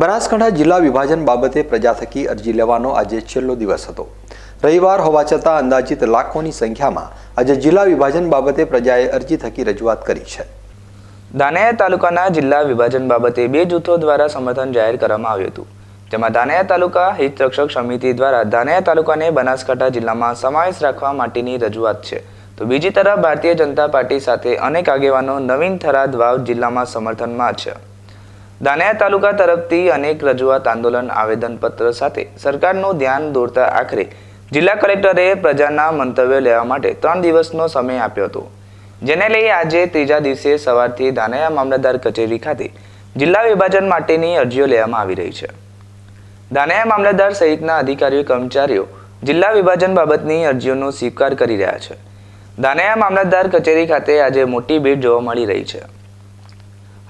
બનાસકાંઠા જિલ્લા વિભાજન બાબતે પ્રજા થકી અરજી લેવાનો આજે છેલ્લો દિવસ હતો. રવિવાર હોવા છતાં અંદાજિત લાખોની સંખ્યામાં આજે જિલ્લા વિભાજન બાબતે પ્રજાએ અરજી થકી રજૂઆત કરી છે. ધાનેરા તાલુકાના જિલ્લા વિભાજન બાબતે બે જૂથો દ્વારા સમર્થન જાહેર કરવામાં આવ્યું હતું. જેમાં ધાનેરા તાલુકા હિતરક્ષક સમિતિ દ્વારા ધાનેરા તાલુકાને બનાસકાંઠા જિલ્લામાં સમાવેશ રાખવા માટેની રજૂઆત છે. તો બીજી તરફ ભારતીય જનતા પાર્ટી સાથે અનેક આગેવાનો નવીન થરાદ વાવ જિલ્લામાં સમર્થનમાં છે. ધાનેરા તાલુકા તરફથી અનેક રજૂઆત, આંદોલન, આવેદનપત્ર સાથે સરકારનું ધ્યાન દોરતા આખરે જિલ્લા કલેક્ટરે પ્રજાના મંતવ્ય લેવા માટે ત્રણ દિવસનો સમય આપ્યો હતો. જેને લઈ આજે ત્રીજા દિવસે સવારથી ધાનેરા મામલતદાર કચેરી ખાતે જિલ્લા વિભાજન માટેની અરજીઓ લેવામાં આવી રહી છે. ધાનેરા મામલતદાર સહિતના અધિકારીઓ, કર્મચારીઓ જિલ્લા વિભાજન બાબતની અરજીઓનો સ્વીકાર કરી રહ્યા છે. ધાનેરા મામલતદાર કચેરી ખાતે આજે મોટી ભીડ જોવા મળી રહી છે.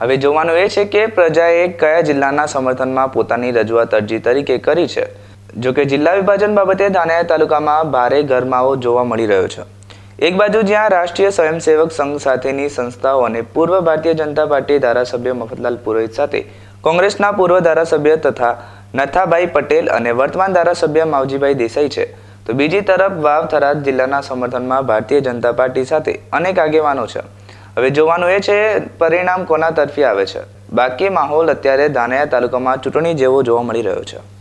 હવે જોવાનું એ છે કે પ્રજાએ કયા જિલ્લાના સમર્થનમાં પોતાની રજૂઆત અરજી તરીકે કરી છે? જો કે જિલ્લા વિભાજન બાબતે ધાનેરા તાલુકામાં ભારે ગરમાવો જોવા મળી રહ્યો છે. એક બાજુ જ્યાં રાષ્ટ્રીય સ્વયંસેવક સંઘ સાથેની સંસ્થાઓ અને પૂર્વ ભારતીય જનતા પાર્ટી ધારાસભ્ય મફતલાલ પુરોહિત સાથે કોંગ્રેસના પૂર્વ ધારાસભ્ય તથા નથાભાઈ પટેલ અને વર્તમાન ધારાસભ્ય માવજીભાઈ દેસાઈ છે. તો બીજી તરફ વાવ થરાદ જિલ્લાના સમર્થનમાં ભારતીય જનતા પાર્ટી સાથે અનેક આગેવાનો છે. હવે જોવાનું એ છે, પરિણામ કોના તરફી આવે છે? બાકી માહોલ અત્યારે ધાનેરા તાલુકામાં ચૂંટણી જેવો જોવા મળી રહ્યો છે.